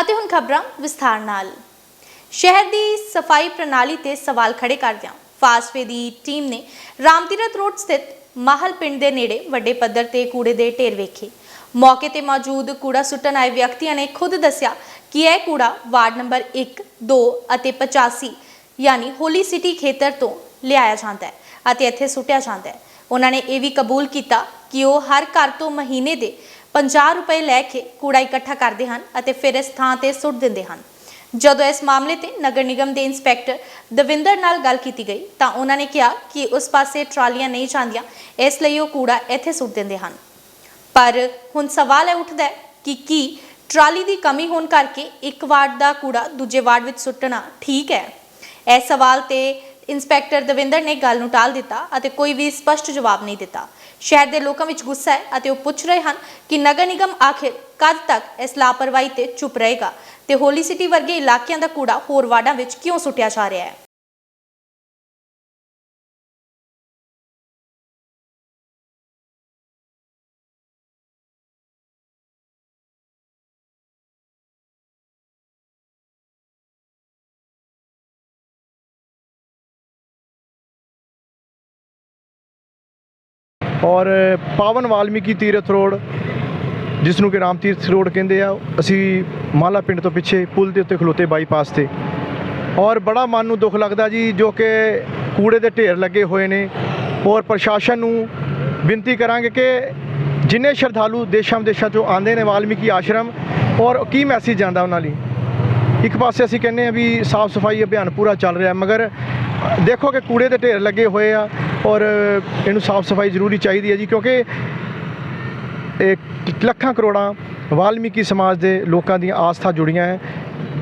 ਅਤੇ ਹੁਣ ਖਬਰਾਂ ਵਿਸਥਾਰ ਨਾਲ। ਸ਼ਹਿਰ ਦੀ ਸਫ਼ਾਈ ਪ੍ਰਣਾਲੀ ਤੇ ਸਵਾਲ ਖੜੇ ਕਰਦਿਆਂ ਫਾਸਟਵੇ ਦੀ ਟੀਮ ਨੇ ਰਾਮਤੀਰਥ ਰੋਡ ਸਥਿਤ ਮਾਹਲ ਪਿੰਡ ਦੇ ਨੇੜੇ ਵੱਡੇ ਪੱਧਰ ਤੇ ਕੂੜੇ ਦੇ ਢੇਰ ਵੇਖੇ। ਮੌਕੇ ਤੇ ਮੌਜੂਦ ਕੂੜਾ ਸੁੱਟਣ ਆਏ ਵਿਅਕਤੀਆਂ ਨੇ ਖੁਦ ਦੱਸਿਆ ਕਿ ਇਹ ਕੂੜਾ ਵਾਰਡ ਨੰਬਰ 1, 2 ਅਤੇ 85 ਯਾਨੀ ਹੋਲੀ ਸਿਟੀ ਖੇਤਰ ਤੋਂ ਲਿਆਇਆ ਜਾਂਦਾ ਹੈ ਅਤੇ ਇੱਥੇ ਸੁੱਟਿਆ ਜਾਂਦਾ ਹੈ। ਉਹਨਾਂ ਨੇ ਇਹ ਵੀ ਕਬੂਲ ਕੀਤਾ ਕਿ ਉਹ ਹਰ ਘਰ ਤੋਂ ਮਹੀਨੇ ਦੇ 50 ਰੁਪਏ ਲੈ ਕੇ ਕੂੜਾ ਇਕੱਠਾ ਕਰਦੇ ਹਨ ਅਤੇ ਫਿਰ ਇਸ ਥਾਂ ਤੇ ਸੁੱਟ ਦਿੰਦੇ ਹਨ। ਜਦੋਂ ਇਸ ਮਾਮਲੇ ਤੇ ਨਗਰ ਨਿਗਮ ਦੇ ਇੰਸਪੈਕਟਰ ਦਵਿੰਦਰ ਨਾਲ ਗੱਲ ਕੀਤੀ ਗਈ ਤਾਂ ਉਹਨਾਂ ਨੇ ਕਿਹਾ ਕਿ ਉਸ ਪਾਸੇ ਟਰਾਲੀਆਂ ਨਹੀਂ ਜਾਂਦੀਆਂ, ਇਸ ਲਈ ਉਹ ਕੂੜਾ ਇੱਥੇ ਸੁੱਟ ਦਿੰਦੇ ਹਨ। ਪਰ ਹੁਣ ਸਵਾਲ ਇਹ ਉੱਠਦਾ ਹੈ ਕਿ ਕੀ ਟਰਾਲੀ ਦੀ ਕਮੀ ਹੋਣ ਕਰਕੇ ਇੱਕ ਵਾਰਡ ਦਾ ਕੂੜਾ ਦੂਜੇ ਵਾਰਡ ਵਿੱਚ ਸੁੱਟਣਾ ਠੀਕ ਹੈ? ਇਹ ਸਵਾਲ ਤੇ ਇੰਸਪੈਕਟਰ ਦਵਿੰਦਰ ਨੇ ਗੱਲ ਨੂੰ ਟਾਲ ਦਿੱਤਾ ਅਤੇ ਕੋਈ ਵੀ ਸਪਸ਼ਟ ਜਵਾਬ ਨਹੀਂ ਦਿੱਤਾ। ਸ਼ਹਿਰ ਦੇ ਲੋਕਾਂ ਵਿੱਚ ਗੁੱਸਾ ਹੈ ਅਤੇ ਉਹ ਪੁੱਛ ਰਹੇ ਹਨ ਕਿ ਨਗਰ ਨਿਗਮ ਆਖਿਰ ਕਦ ਤੱਕ ਇਸ ਲਾਪਰਵਾਹੀ ਤੇ ਚੁੱਪ ਰਹੇਗਾ ਤੇ ਹੋਲੀ ਸਿਟੀ ਵਰਗੇ ਇਲਾਕਿਆਂ ਦਾ ਕੂੜਾ ਹੋਰ ਵਾਰਡਾਂ ਵਿੱਚ ਕਿਉਂ ਸੁੱਟਿਆ ਜਾ ਰਿਹਾ ਹੈ? ਔਰ ਪਾਵਨ ਵਾਲਮੀਕੀ ਤੀਰਥ ਰੋਡ ਜਿਸ ਨੂੰ ਕਿ ਰਾਮ ਤੀਰਥ ਰੋਡ ਕਹਿੰਦੇ ਆ, ਅਸੀਂ ਮਾਲਾ ਪਿੰਡ ਤੋਂ ਪਿੱਛੇ ਪੁਲ ਦੇ ਉੱਤੇ ਖਲੋਤੇ ਬਾਈਪਾਸ ਤੇ। ਔਰ ਬੜਾ ਮਨ ਨੂੰ ਦੁੱਖ ਲੱਗਦਾ ਜੀ, ਜੋ ਕਿ ਕੂੜੇ ਦੇ ਢੇਰ ਲੱਗੇ ਹੋਏ ਨੇ। ਔਰ ਪ੍ਰਸ਼ਾਸਨ ਨੂੰ ਬੇਨਤੀ ਕਰਾਂਗੇ ਕਿ ਜਿੰਨੇ ਸ਼ਰਧਾਲੂ ਦੇਸ਼ਾਂ ਵਿਦੇਸ਼ਾਂ ਚੋਂ ਆਉਂਦੇ ਨੇ ਵਾਲਮੀਕੀ ਆਸ਼ਰਮ, ਔਰ ਕੀ ਮੈਸੇਜ ਜਾਂਦਾ ਉਹਨਾਂ ਲਈ? ਇੱਕ ਪਾਸੇ ਅਸੀਂ ਕਹਿੰਦੇ ਆ ਵੀ ਸਾਫ਼ ਸਫ਼ਾਈ ਅਭਿਆਨ ਪੂਰਾ ਚੱਲ ਰਿਹਾ, ਮਗਰ ਦੇਖੋ ਕਿ ਕੂੜੇ ਦੇ ਢੇਰ ਲੱਗੇ ਹੋਏ ਆ। ਔਰ ਇਹਨੂੰ ਸਾਫ਼ ਸਫ਼ਾਈ ਜ਼ਰੂਰੀ ਚਾਹੀਦੀ ਹੈ ਜੀ ਕਿਉਂਕਿ ਇਹ ਲੱਖਾਂ ਕਰੋੜਾਂ ਵਾਲਮੀਕੀ ਸਮਾਜ ਦੇ ਲੋਕਾਂ ਦੀਆਂ ਆਸਥਾ ਜੁੜੀਆਂ ਹੈ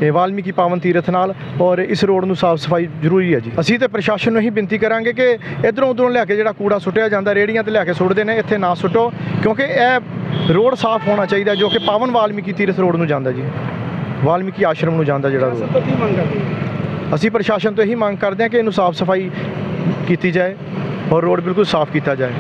ਇਹ ਵਾਲਮੀਕੀ ਪਾਵਨ ਤੀਰਥ ਨਾਲ ਔਰ ਇਸ ਰੋਡ ਨੂੰ ਸਾਫ਼ ਸਫ਼ਾਈ ਜ਼ਰੂਰੀ ਹੈ ਜੀ। ਅਸੀਂ ਤੇ ਪ੍ਰਸ਼ਾਸਨ ਨੂੰ ਇਹੀ ਬੇਨਤੀ ਕਰਾਂਗੇ ਕਿ ਇਧਰੋਂ ਉਧਰੋਂ ਲਿਆ ਕੇ ਜਿਹੜਾ ਕੂੜਾ ਸੁੱਟਿਆ ਜਾਂਦਾ ਰੇੜੀਆਂ ਤੇ ਲਿਆ ਕੇ ਸੁੱਟਦੇ ਨੇ ਇੱਥੇ ਨਾ ਸੁੱਟੋ ਕਿਉਂਕਿ ਇਹ ਰੋਡ ਸਾਫ਼ ਹੋਣਾ ਚਾਹੀਦਾ ਜੋ ਕਿ ਪਾਵਨ ਵਾਲਮੀਕੀ ਤੀਰਥ ਰੋਡ ਨੂੰ ਜਾਂਦਾ ਜੀ। ਵਾਲਮੀਕੀ ਆਸ਼ਰਮ ਨੂੰ ਜਾਂਦਾ ਜਿਹੜਾ ਰੋਡ। ਅਸੀਂ ਪ੍ਰਸ਼ਾਸਨ ਤੋਂ ਇਹੀ ਮੰਗ ਕਰਦੇ ਹਾਂ ਕਿ ਇਹਨੂੰ ਸਾਫ਼ ਸਫ਼ਾਈ ਕੀਤੀ ਜਾਏ। ਔਰ ਰੋਡ ਬਿਲਕੁਲ ਸਾਫ਼ ਕੀਤਾ ਜਾਏ